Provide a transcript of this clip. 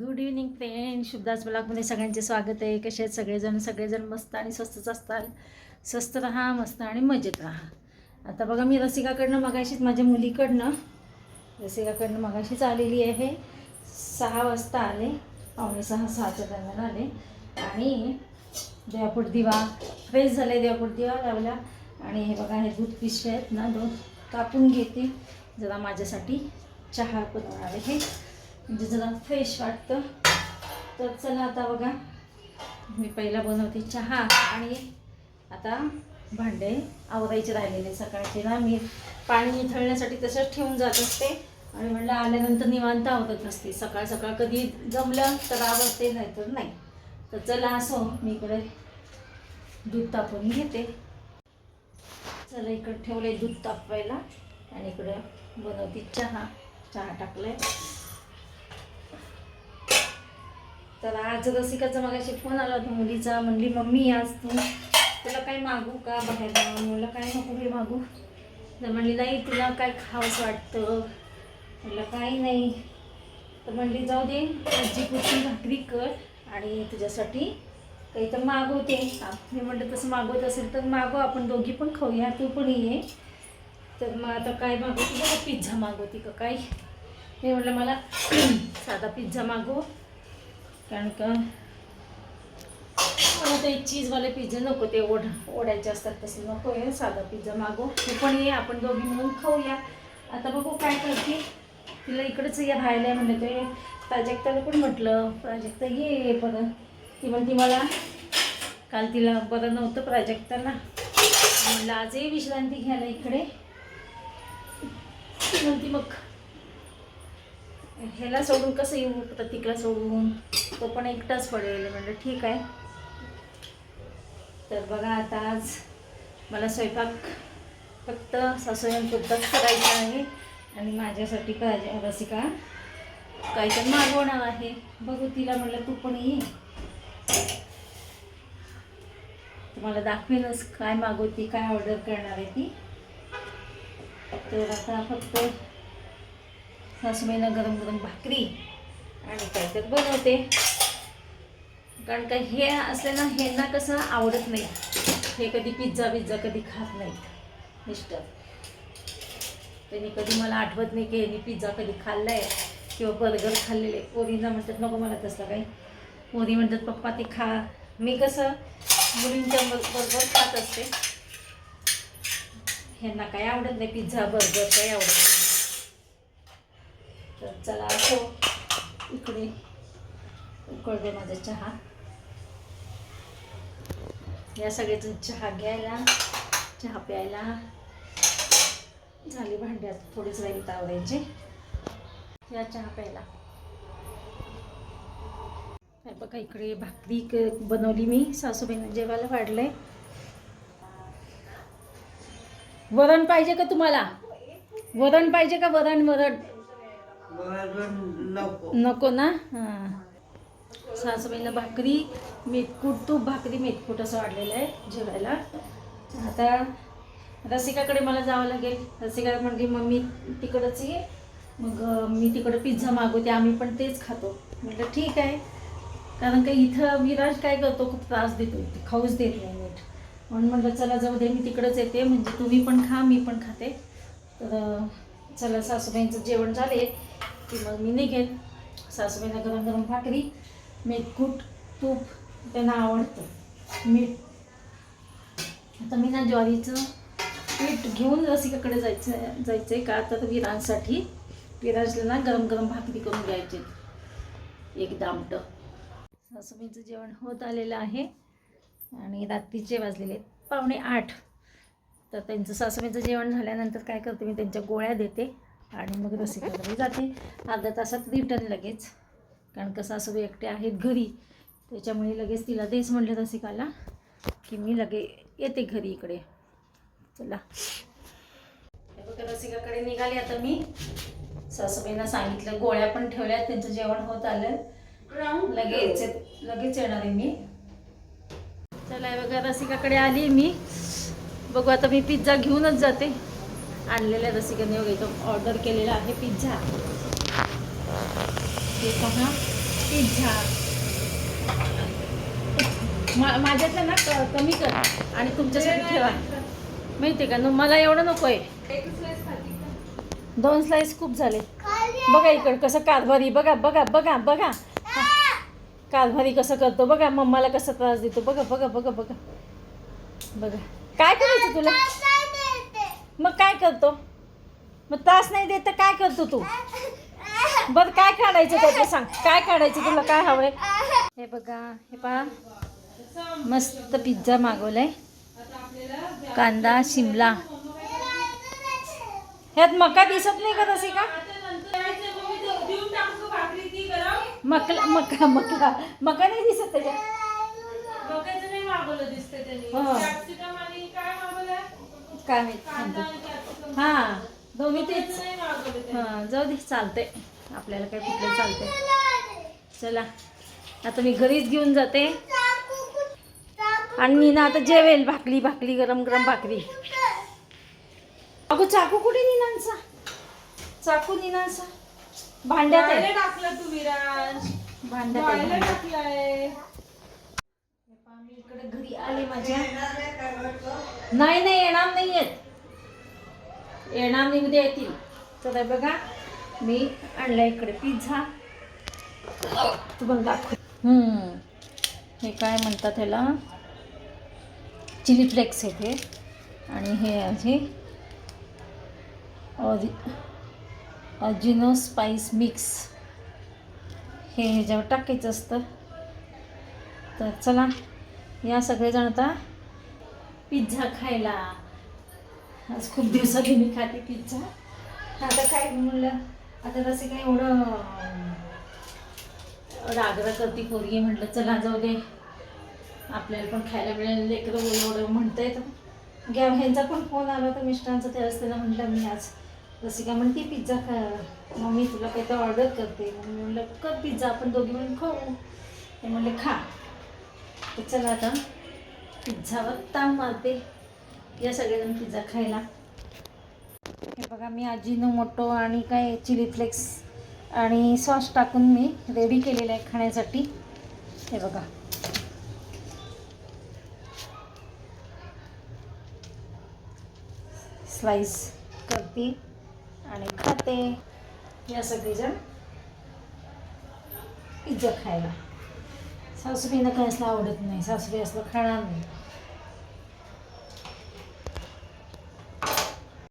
Good evening friend शुभदास ब्लॉगमध्ये सगळ्यांचे स्वागत आहे. कसे आहेत सगळेजण? सगळेजण मस्त आणि स्वस्तच असतात. स्वस्त राहा मस्त आणि मजेत राहा. आता बघा मी रसिकाकडनं मगाशीच माझ्या मुलीकडनं रसिकाकडनं मगाशीच आलेली आहे. सहा वाजता आले. पावणे सहा सहाच्या दरम्यान आले. आणि देवापूर दिवा फ्रेश झाले देवापूर दिवा लावला. आणि हे बघा हे दूध पिशवे आहेत ना दोन कापून घेते. जरा माझ्यासाठी चहा बनवणार आहे. म्हणजे जरा फ्रेश वाटतं. तर चला आता बघा. मी पहिला बनवते चहा आणि आता भांडे आवरायचे राहिलेले सकाळचे. ना मी पाणी निथळण्यासाठी तसंच ठेवून जात असते. आणि म्हणलं आल्यानंतर निवांत आवरत असते सकाळ सकाळ कधी जमलं तर आवडते नाही तर नाही. तर चला असो मी इकडे दूध तापवून घेते. चला इकडे आहे दूध तापवायला. आणि इकडे बनवते चहा. चहा टाकलाय. तर आज रसिकाचा मगाशी फोन आला होता मुलीचा. म्हणली मम्मी आज तू तुला काय मागू का बाहेर म्हणलं काय नको हे मागू. तर म्हणली नाही तुला काय खावंसं वाटतं. म्हणलं काही नाही. तर म्हणली जाऊ दे आजी कुठली भाकरी कर आणि तुझ्यासाठी काही तर मागवते. मी म्हटलं तसं मागवत असेल तर मागव आपण दोघी पण खाऊया तू पण ये. तर मग आता काय मागवते? बघा पिझ्झा मागवते का काय? मी म्हटलं मला साधा पिझ्झा मागव. कारण का? मला ते चीजवाले पिझ्झा नको ते ओढ ओढायचे असतात तसे. नको आहे साधा पिझ्झा मागो. तू पण ये आपण दोघी मिळून खाऊया. आता बघू काय करते. तिला इकडंच या राहायला आहे म्हणलं ते. प्राजक्ताला पण म्हटलं प्राजक्ता ये परत. ती म्हणते मला काल तिला बरं नव्हतं प्राजक्ताला. म्हणलं आजही विश्रांती घ्यायला इकडे. ती म्हणती मग ह्याला सोडून कसं येऊ? प्रतीकला सोडून. तो पण एकटाच पडेल. म्हणलं ठीक आहे. तर बघा आता आज मला स्वयंपाक फक्त सासूयांपुरताच करायचा आहे आणि माझ्यासाठी काय रसिका काहीतरी मागवणार आहे. बघू तिला म्हणलं तू पण ये. तुम्हाला दाखवेनच काय मागवती काय ऑर्डर करणार आहे ती. तर आता फक्त सासूबाईला गरम गरम भाकरी आणि काहीतरी बनवते. कारण का हे असलं ना ह्यांना कसं आवडत नाही. हे कधी पिझ्झा पिझ्झा कधी खात नाहीत. मिस्टर. त्यांनी कधी मला आठवत नाही की यांनी पिझ्झा कधी खाल्ला आहे किंवा बर्गर खाल्लेले. पोरींना म्हणतात नको मला तसलं काही पोरी म्हणतात पप्पा ते खा. मी कसं मुलींच्या बरोबर खात असते. ह्यांना काही आवडत नाही पिझ्झा बर्गर काही आवडत नाही. तर चला हो इकडे. उकळते माझा चहा. या सगळेजण चहा घ्यायला चहा प्यायला. झाली भांड्यात थोडीच राहील आवरायचे. या चहा प्यायला. काय बघा इकडे भाकरी बनवली मी. सासूबाईनं जेवायला वाढलंय. वरण पाहिजे का तुम्हाला? वरण पाहिजे का वरण वरण? नको. नको ना? हां. भाकरी मेथकूट तूप भाकरी मेथकूट असं वाढलेलं आहे जेवायला. आता रसिकाकडे मला जावं लागेल. रसिका म्हणली मम्मी तिकडंच ये. मग मी तिकडं पिझ्झा मागवते आम्ही पण तेच खातो. म्हटलं ठीक आहे. कारण का इथं विराज काय करतो खूप त्रास देतो खाऊच देत नाही मीठ म्हणून म्हटलं चला जाऊ दे मी तिकडंच येते. म्हणजे तुम्ही पण खा मी पण खाते. तर चला सासूबाईंचं जेवण झाले की मग मी निघेन. सासूबाईला गरम गरम भाकरी मेथकूट तूप त्यांना आवडतं. मीठ. आता मी ना ज्वारीचं पीठ घेऊन रसिकाकडे जायचं जायचं आहे का? तर विरांसाठी. विराजला ना गरम गरम भाकरी करून घ्यायची. एक दामटं. सासूबाईचं जेवण होत आलेलं आहे. आणि रात्रीचे वाजलेले आहेत पावणे आठ. तर त्यांचं सासूबाईचं जेवण झाल्यानंतर काय करते मी? त्यांच्या गोळ्या देते. आणि मग रसिकाकडे जाते. अर्ध्या तासात रिटर्न लगेच. कारण का सासूबाई एकटे आहेत घरी त्याच्यामुळे लगेच तिला देस म्हणलं रसिकाला की मी लगे येते घरी इकडे. चला. बघा रसिकाकडे निघाली आता मी. सासूबाईंना सांगितलं गोळ्या पण ठेवल्या त्यांचं जेवण होत आलं. लगेच लगेच येणार आहे मी. चला बघा रसिकाकडे आली मी. बघू आता मी पिझ्झा घेऊनच जाते. आणलेल्या रसिकाने वगैरे इथं ऑर्डर केलेला आहे पिझ्झा हे पहा पिझ्झा मा माझ्यातलं ना क- कमी कर आणि तुमच्यासाठी ठेवा. माहिती का? न मला एवढं नको आहे दोन स्लाइस खूप झाले. बघा इकडं कसं कारभारी बघा बघा बघा बघा. कारभारी कसं करतो बघा मम्माला कसा त्रास देतो बघा बघा बघा बघा. बघा. काय करायचं तुला? मग काय करतो? मग त्रास नाही देत तर काय करतो तू? बरं काय काढायचं त्याचं सांग. काय काढायचं तुला? काय हवंय? हे बघा हे पहा. मस्त पिझ्झा मागवलाय. कांदा शिमला. ह्यात मका दिसत नाही का तशी का? मकला मका मका मका नाही दिसत त्याच्यात. काय माहीत हा दोन्ही तेच. हा जाऊ दे चालते आपल्याला काय कुठले चालते चला आता मी घरीच घेऊन जाते. आणि ना आता जेवेल भाकरी भाकरी गरम गरम भाकरी. अगं चाकू कुठे निनांचा? चाकू निनांचा. भांड्यात टाकला तू विराज. भांड्यात. टाकलाय. इकडे घरी आले माझ्या नाही नाही येणार नाही येत येणार नाही उद्या येतील. हे बघा मी आणला इकडे पिझ्झा तुम्हाला दाखव. हे काय म्हणतात ह्याला चिली फ्लेक्स आहे ते. आणि हे आहे ऑजिनो स्पाइस मिक्स. हे ह्याच्यावर टाकायचं असतं. तर चला या सगळेजण आता पिझ्झा खायला. आज खूप दिवसांनी मी खाते पिझ्झा. आता काय म्हणलं? आता तसे काय एवढं रागरा करती पोरगी म्हटलं चला जाऊ दे. आपल्याला पण खायला मिळेल. लेकरं एवढं म्हणता येतं घ्या ह्यांचा पण फोन आला होता मिस्टरांचा त्यावेळेस त्याला म्हटलं मी आज. रसिका म्हणते पिझ्झा खा. मम्मी तुला काही तर ऑर्डर करते. म्हणून म्हणलं कर पिझ्झा आपण दोघी म्हणून खाऊ. ते म्हणले खा. तर चला आता पिझ्झावर ताम मारते. या सगळेजण पिझ्झा खायला. हे बघा मी आजीनो मोटो आणि काय चिली फ्लेक्स आणि सॉस टाकून मी रेडी केलेलं आहे खाण्यासाठी. हे बघा. स्लाइस करते आणि खाते. या सगळेजण पिझ्झा खायला. सासूबाईंना काय असलं आवडत नाही. सासूबाई असलं खाणार नाही.